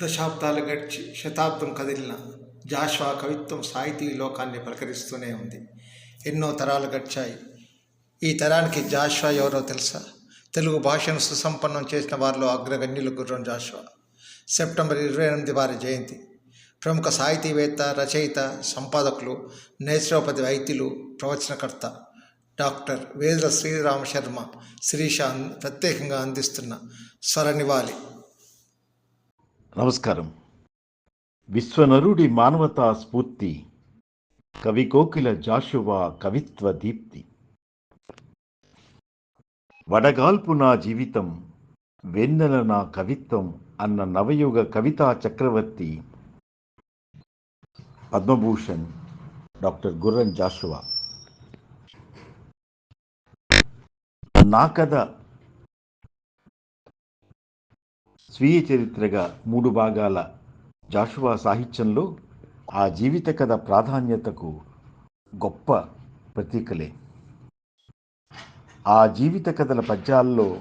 దశాబ్దాలు గడిచి శతాబ్దం కదిలిన జాష్వా కవిత్వం సాహితీ లోకాన్ని పలకరిస్తూనే ఉంది. ఎన్నో తరాలు గడిచాయి. ఈ తరానికి జాష్వా ఎవరో తెలుసా? తెలుగు భాషను సుసంపన్నం చేసిన వారిలో అగ్రగణ్యులు గుర్రం జాష్వా. సెప్టెంబర్ ఇరవై ఎనిమిది వారి జయంతి. ప్రముఖ సాహితీవేత్త రచయిత సంపాదకులు నేత్రోపతి వైద్యులు ప్రవచనకర్త డాక్టర్ వేదుల శ్రీరామ శర్మ శిరీష ప్రత్యేకంగా అందిస్తున్న స్వరనివాలి నమస్కారం. విశ్వనరుడి మానవతా స్ఫూర్తి కవి కోకిల జాషువా కవిత్వ దీప్తి. వడగాల్పు నా జీవితం వెన్నెల నా కవిత్వం అన్న నవయుగ కవితా చక్రవర్తి పద్మభూషణ్ డాక్టర్ గుర్రం జాషువా. నా కథ స్వీయ చరిత్రగా మూడు భాగాల జాషువా సాహిత్యంలో ఆ జీవిత కథ ప్రాధాన్యతకు గొప్ప ప్రతీకలే. ఆ జీవిత కథల పద్యాల్లో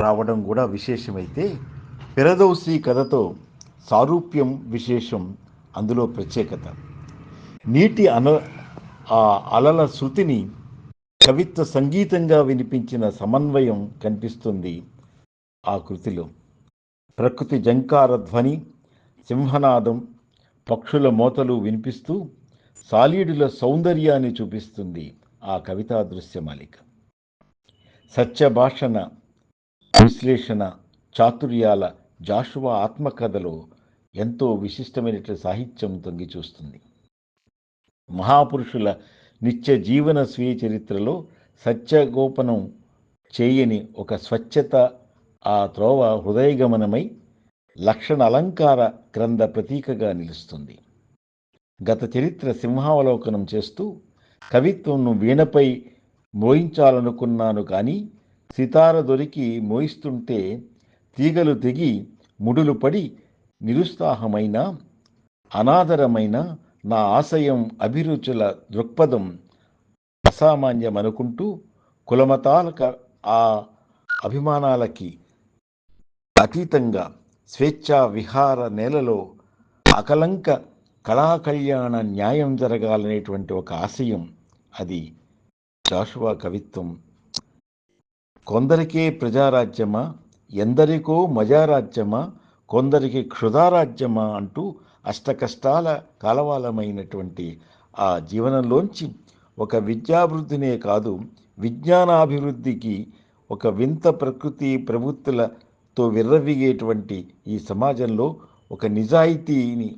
రావడం కూడా విశేషమైతే పెరదౌసి కథతో సారూప్యం విశేషం అందులో ప్రత్యేకత. నీటి అన ఆ అలల శృతిని కవిత్వ సంగీతంగా వినిపించిన సమన్వయం కనిపిస్తుంది. ఆ కృతిలో. ప్రకృతి జంకార ధ్వని సింహనాదం పక్షుల మోతలు వినిపిస్తూ సాలీడుల సౌందర్యాన్ని చూపిస్తుంది ఆ కవితా దృశ్యమాలిక సత్యభాషణ విశ్లేషణ చాతుర్యాల జాషువా ఆత్మకథలో ఎంతో విశిష్టమైనటువంటి సాహిత్యం తొంగి చూస్తుంది. మహాపురుషుల నిత్య జీవన స్వీయ చరిత్రలో సత్యగోపనం చేయని ఒక స్వచ్ఛత ఆ త్రోవ హృదయగమనమై లక్షణ అలంకార గ్రంథ ప్రతీకగా నిలుస్తుంది. గత చరిత్ర సింహావలోకనం చేస్తూ కవిత్వంను వీణపై మోయించాలనుకున్నాను కానీ సితార దొరికి మోయిస్తుంటే తీగలు తెగి ముడులు పడి నిరుత్సాహమైన అనాదరమైన నా ఆశయం అభిరుచుల దృక్పథం అసామాన్యమనుకుంటూ కులమతాలక ఆ అభిమానాలకి అతీతంగా స్వేచ్ఛా విహార నేలలో అకలంక కళాకళ్యాణ న్యాయం జరగాలనేటువంటి ఒక ఆశయం అది జాషువా కవిత్వం. కొందరికే ప్రజారాజ్యమా ఎందరికో మజారాజ్యమా కొందరికి క్షుధారాజ్యమా అంటూ అష్టకష్టాల కాలవాలమైనటువంటి ఆ జీవనంలోంచి ఒక విద్యాభివృద్ధినే కాదు విజ్ఞానాభివృద్ధికి ఒక వింత ప్రకృతి తో విర్రవీగేటువంటి ఈ సమాజంలో ఒక నిజాయితీని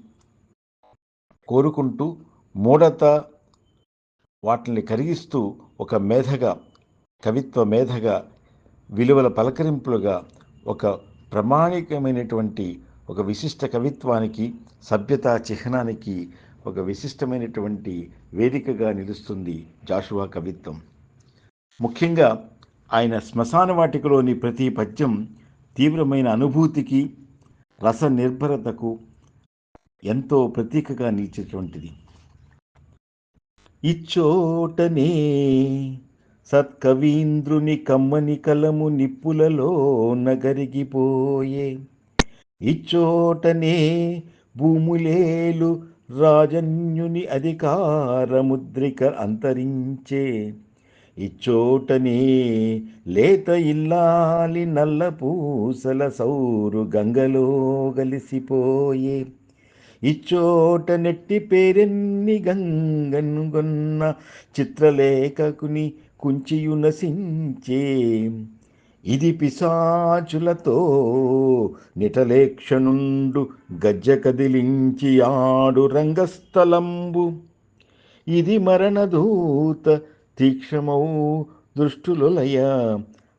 కోరుకుంటూ మూఢత వాటిని కరిగిస్తూ ఒక మేధగా కవిత్వ మేధగా విలువల పలకరింపులుగా ఒక ప్రామాణికమైనటువంటి ఒక విశిష్ట కవిత్వానికి సభ్యతా చిహ్నానికి ఒక విశిష్టమైనటువంటి వేదికగా నిలుస్తుంది జాషువా కవిత్వం. ముఖ్యంగా ఆయన శ్మశాన వాటికలోని ప్రతి పద్యం తీవ్రమైన అనుభూతికి రస నిర్భరతకు ఎంతో ప్రతీకగా నిలిచేటువంటిది. ఇచ్చోటనే సత్కవీంద్రుని కమ్మని కలము నిప్పులలో నగరిగిపోయే. ఇచ్చోటనే భూములేలు రాజన్యుని అధికారముద్రిక అంతరించే. ఇచ్చోటనే లేత ఇల్లాలి నల్ల పూసల సౌరు గంగలో గలిసిపోయే. ఇచ్చోట నెట్టి పేరెన్ని గంగనుగొన్న చిత్రలేఖకుని కుంచియు నశించే. ఇది పిశాచులతో నిటలేక్షనుండు గజ్జ కదిలించి ఆడు రంగస్థలంబు. ఇది మరణదూత తీక్షమౌ దృష్టులయ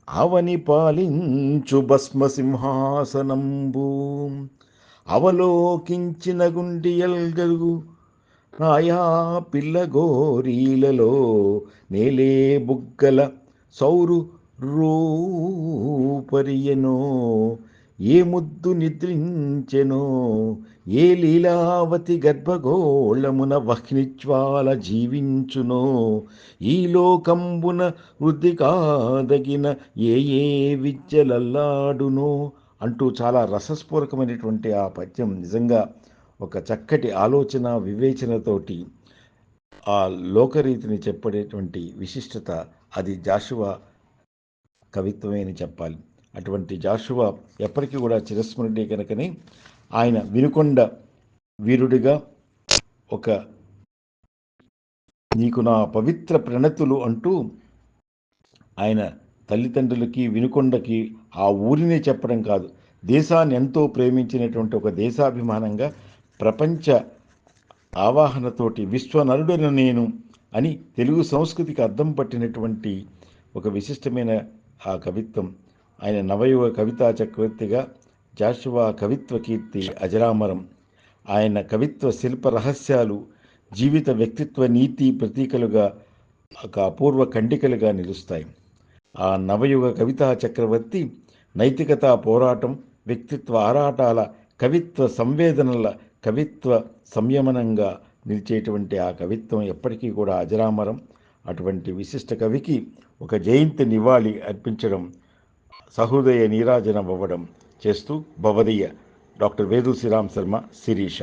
అవని పాలించు భస్మ సింహాసనంబు అవలోకించిన గుండియల్గలుగు పిల్ల పిల్లగోరీలలో నేలే బుగ్గల సౌరు రూపరియనో ఏ ముద్దు నిద్రించెనో ఏ లీలావతి గర్భగోళమున వహ్నిజ్వాల జీవించునో ఈ లోకంబున వృద్ధి కాదగిన ఏ ఏ విద్యలల్లాడునో అంటూ చాలా రసస్ఫూరకమైనటువంటి ఆ పద్యం నిజంగా ఒక చక్కటి ఆలోచన వివేచనతోటి ఆ లోకరీతిని చెప్పడేటువంటి విశిష్టత అది జాషువా కవిత్వమే అని చెప్పాలి. అటువంటి జాషువా ఎప్పటికీ కూడా చిరస్మరణీయ కనుకనే ఆయన వినుకొండ వీరుడిగా ఒక నీకు నా పవిత్ర ప్రణతులు అంటూ ఆయన తల్లిదండ్రులకి వినుకొండకి ఆ ఊరినే చెప్పడం కాదు. దేశాన్ని ఎంతో ప్రేమించినటువంటి ఒక దేశాభిమానంగా ప్రపంచ ఆవాహనతోటి విశ్వనరుడను నేను అని తెలుగు సంస్కృతికి అద్దం పట్టినటువంటి ఒక విశిష్టమైన ఆ కవిత్వం ఆయన నవయుగ కవితా చక్రవర్తిగా జాషువా కవిత్వ కీర్తి అజరామరం. ఆయన కవిత్వ శిల్ప రహస్యాలు జీవిత వ్యక్తిత్వ నీతి ప్రతీకలుగా ఒక అపూర్వ ఖండికలుగా నిలుస్తాయి. ఆ నవయుగ కవితా చక్రవర్తి నైతికతా పోరాటం వ్యక్తిత్వ ఆరాటాల కవిత్వ సంవేదనల కవిత్వ సంయమనంగా నిలిచేటువంటి ఆ కవిత్వం ఎప్పటికీ కూడా అజరామరం. అటువంటి విశిష్ట కవికి ఒక జయంతి నివాళి అర్పించడం సహృదయ నీరాజనం అవ్వడం చేస్తూ భవదీయ డాక్టర్ వేదు శ్రీరామ్ శర్మ శిరీష.